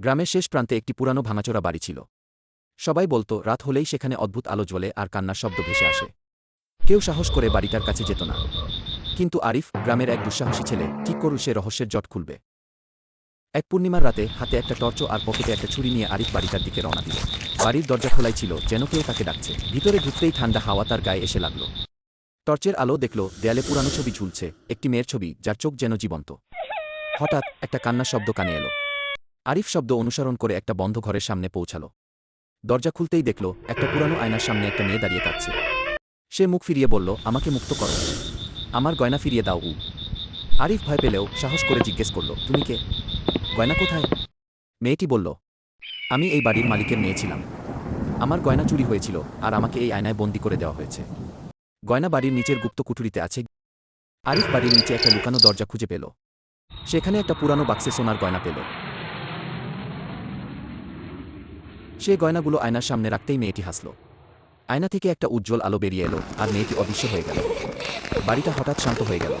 গ্রামের শেষ প্রান্তে একটি পুরানো ভাঙাচোরা বাড়ি ছিল। সবাই বলতো, রাত হলেই সেখানে অদ্ভুত আলো জ্বলে আর কান্নার শব্দ ভেসে আসে। কেউ সাহস করে বাড়িটার কাছে যেত না। কিন্তু আরিফ, গ্রামের এক দুঃসাহসী ছেলে ঠিক করল সে রহস্যের জট খুলবে। এক পূর্ণিমার রাতে হাতে একটা টর্চ আর পকেটে একটা ছুরি নিয়ে আরিফ বাড়িটার দিকে রওনা দিল। বাড়ির দরজা খোলাই ছিল, যেন কেউ তাকে ডাকছে। ভিতরে ঢুকতেই ঠান্ডা হাওয়া তার গায়ে এসে লাগল। টর্চের আলো দেখল, দেয়ালে পুরানো ছবি ঝুলছে, একটি মেয়ের ছবি, যার চোখ যেন জীবন্ত। হঠাৎ একটা কান্নার শব্দ কানে এলো। আরিফ শব্দ অনুসরণ করে একটা বন্ধ ঘরের সামনে পৌঁছাল। দরজা খুলতেই দেখল, একটা পুরানো আয়নার সামনে একটা মেয়ে দাঁড়িয়ে কাঁদছে। সে মুখ ফিরিয়ে বলল, আমাকে মুক্ত করো। আমার গয়না ফিরিয়ে দাও, উ। আরিফ ভয় পেলেও সাহস করে জিজ্ঞেস করল, তুমি কে? গয়না কোথায়? মেয়েটি বলল, আমি এই বাড়ির মালিকের মেয়ে ছিলাম। আমার গয়না চুরি হয়েছিল আর আমাকে এই আয়নায় বন্দি করে দেওয়া হয়েছে। গয়না বাড়ির নিচের গুপ্ত কুঠুরিতে আছে। আরিফ বাড়ির নিচে একটা লুকানো দরজা খুঁজে পেল। সেখানে একটা পুরানো বাক্সে সোনার গয়না পেল। সে গয়নাগুলো আয়নার সামনে রাখতেই মেয়েটি হাসল। আয়না থেকে একটা উজ্জ্বল আলো বেরিয়ে এলো আর মেয়েটি অদৃশ্য হয়ে গেল। বাড়িটা হঠাৎ শান্ত হয়ে গেল।